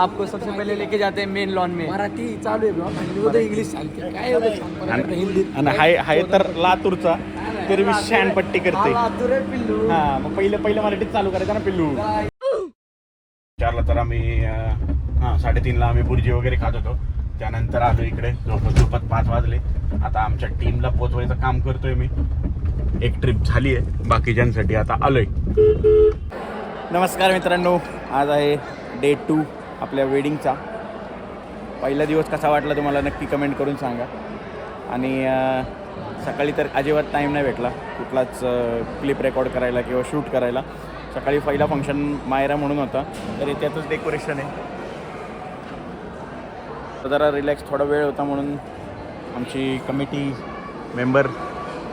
आपको सबसे पहले लेके जाते हैं मेन लॉन में। मराठी चालू आहे उद्या इंग्लिश चालते. काय एवढं सांग आणि हाय हाय तर लातूरचा तरी मी शॅनपट्टी करते. लातूर आहे पिल्लू. हा मग पहिलं पहिलं मराठीत चालू करायचं ना पिल्लू. चारला तर आम्ही हा साडेतीनला आम्ही बुर्जी वगैरे खात होतो. त्यानंतर आलो इकडे झोपत झोपत पाच वाजले. आता आमच्या टीमला पोचवायचं काम करतोय मी. एक ट्रिप झाली आहे. बाकीच्यांसाठी आता आलोय. नमस्कार मित्रांनो आज आहे डे टू आपल्या वेडिंगचा. पहिला दिवस कसा वाटला तुम्हाला नक्की कमेंट करून सांगा. आणि सकाळी तर अजिबात टाईम नाही भेटला. कुठलाच क्लिप रेकॉर्ड करायला किंवा शूट करायला. सकाळी पहिला फंक्शन मायरा म्हणून होता. तर त्यातच डेकोरेशन आहे. जरा रिलॅक्स थोडा वेळ होता म्हणून आमची कमिटी मेंबर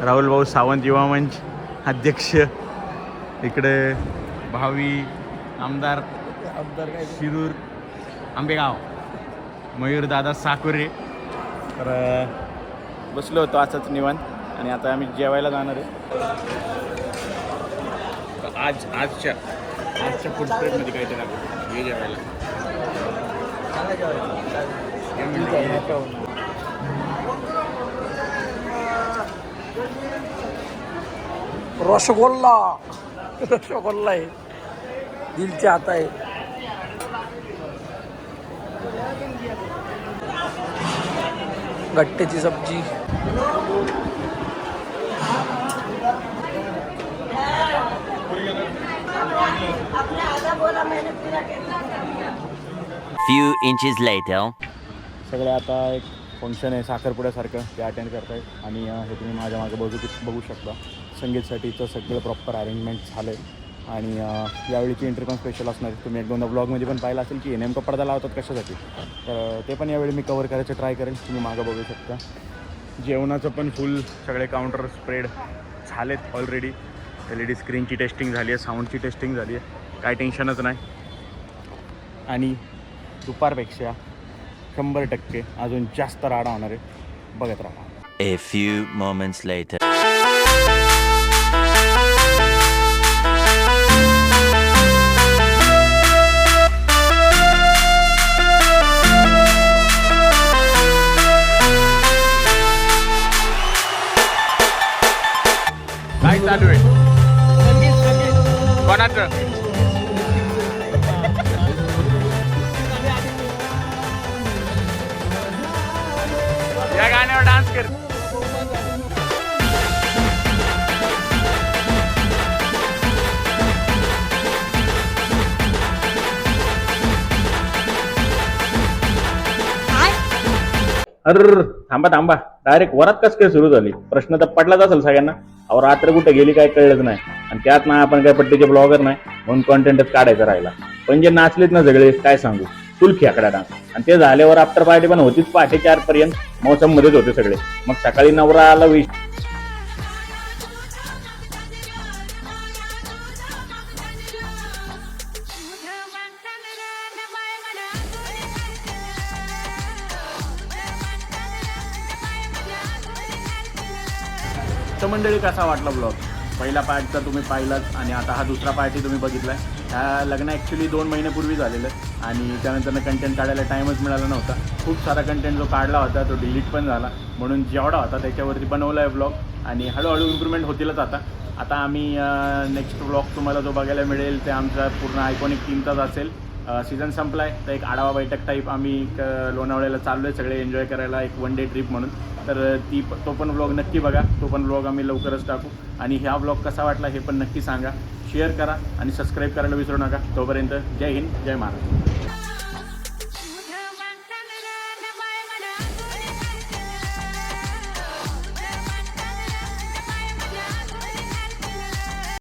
राहुल भाऊ सावंत युवा मंच अध्यक्ष इकडे भावी आमदार आमदार शिरूर आंबेगाव. मयूर दादा साकुरे. तर बसलो होतो असंच निवांत आणि आता आम्ही जेवायला जाणार आहे. तर आज आजच्या आजच्या फूड काय काहीतरी दाखवतो जेवायला. म्हणजे रसगोल्ला. रसगोल्ला आहे. दिलच्या हात आहे गट्ट्याची सब्जी. Few inches later. सगळे आता एक फंक्शन आहे साखरपुड्यासारखं ते अटेंड करतायत. आणि अं, हे तुम्ही माझ्या मागे बघू बघू शकता. संगीतसाठीचं सगळं प्रॉपर अरेंजमेंट झालं आहे आणि यावेळीची एंट्री पण स्पेशल असणार आहे. तुम्ही एक दोनदा ब्लॉगमध्ये पण पाहिलं असेल की हे नेमकं पडदा लावतात कशासाठी. तर ते पण यावेळी मी कवर करायचं ट्राय करेन. तुम्ही मागं बघू शकता. जेवणाचं पण फुल सगळे काउंटर स्प्रेड झालेत ऑलरेडी एल ई डी स्क्रीनची टेस्टिंग झाली आहे साऊंडची टेस्टिंग झाली आहे. काय टेन्शनच नाही. आणि दुपारपेक्षा शंभर टक्के अजून जास्त राडा होणार आहे. बघत राहा. A few moments later. चालू आहे. कोणाचं? या गाण्यावर डान्स कर. अर थांबा थांबा. डायरेक्ट वरात कस काय सुरू झाली? प्रश्न तर पडलाच असेल सगळ्यांना. अहो रात्र कुठे गेली काय कळलंच नाही. आणि त्यात ना आपण काय पट्टीचे ब्लॉगर नाही म्हणून कॉन्टेंटच काढायचा राहिला. पण जे नाचलेत ना सगळे काय सांगू? फुल खेकडा डान्स. आणि ते झाल्यावर आफ्टर पार्टी पण होतीच पहाटे चार पर्यंत मौसम मध्येच होते सगळे. मग सकाळी नवरा आला विष तर मंडळी कसा वाटला ब्लॉग पहिला पार्ट तर तुम्ही पाहिलाच आणि आता हा दुसरा पार्टही तुम्ही बघितला ह्या लग्न ॲक्च्युली दोन महिन्यापूर्वी झालेलं आणि त्यानंतर कंटेंट काढायला टाईमच मिळाला नव्हता. खूप सारा कंटेंट जो काढला होता तो डिलीट पण झाला. म्हणून जेवढा होता त्याच्यावरती बनवला आहे ब्लॉग आणि हळूहळू इम्प्रूव्हमेंट होतीलच आता. आता आम्ही नेक्स्ट ब्लॉग तुम्हाला जो बघायला मिळेल ते आमचा पूर्ण आयकॉनिक टीमचाच असेल. सीझन संपलाय. तर एक आढावा बैठक टाईप आम्ही लोणावळ्याला चाललो आहे सगळे एन्जॉय करायला एक वन डे ट्रिप म्हणून. तर ती प- तो पण ब्लॉग नक्की बघा. तो पण ब्लॉग आम्ही लवकरच टाकू. आणि ह्या ब्लॉग कसा वाटला हे पण नक्की सांगा. शेअर करा आणि सबस्क्राईब करायला विसरू नका. तोपर्यंत जय हिंद जय महाराष्ट्र.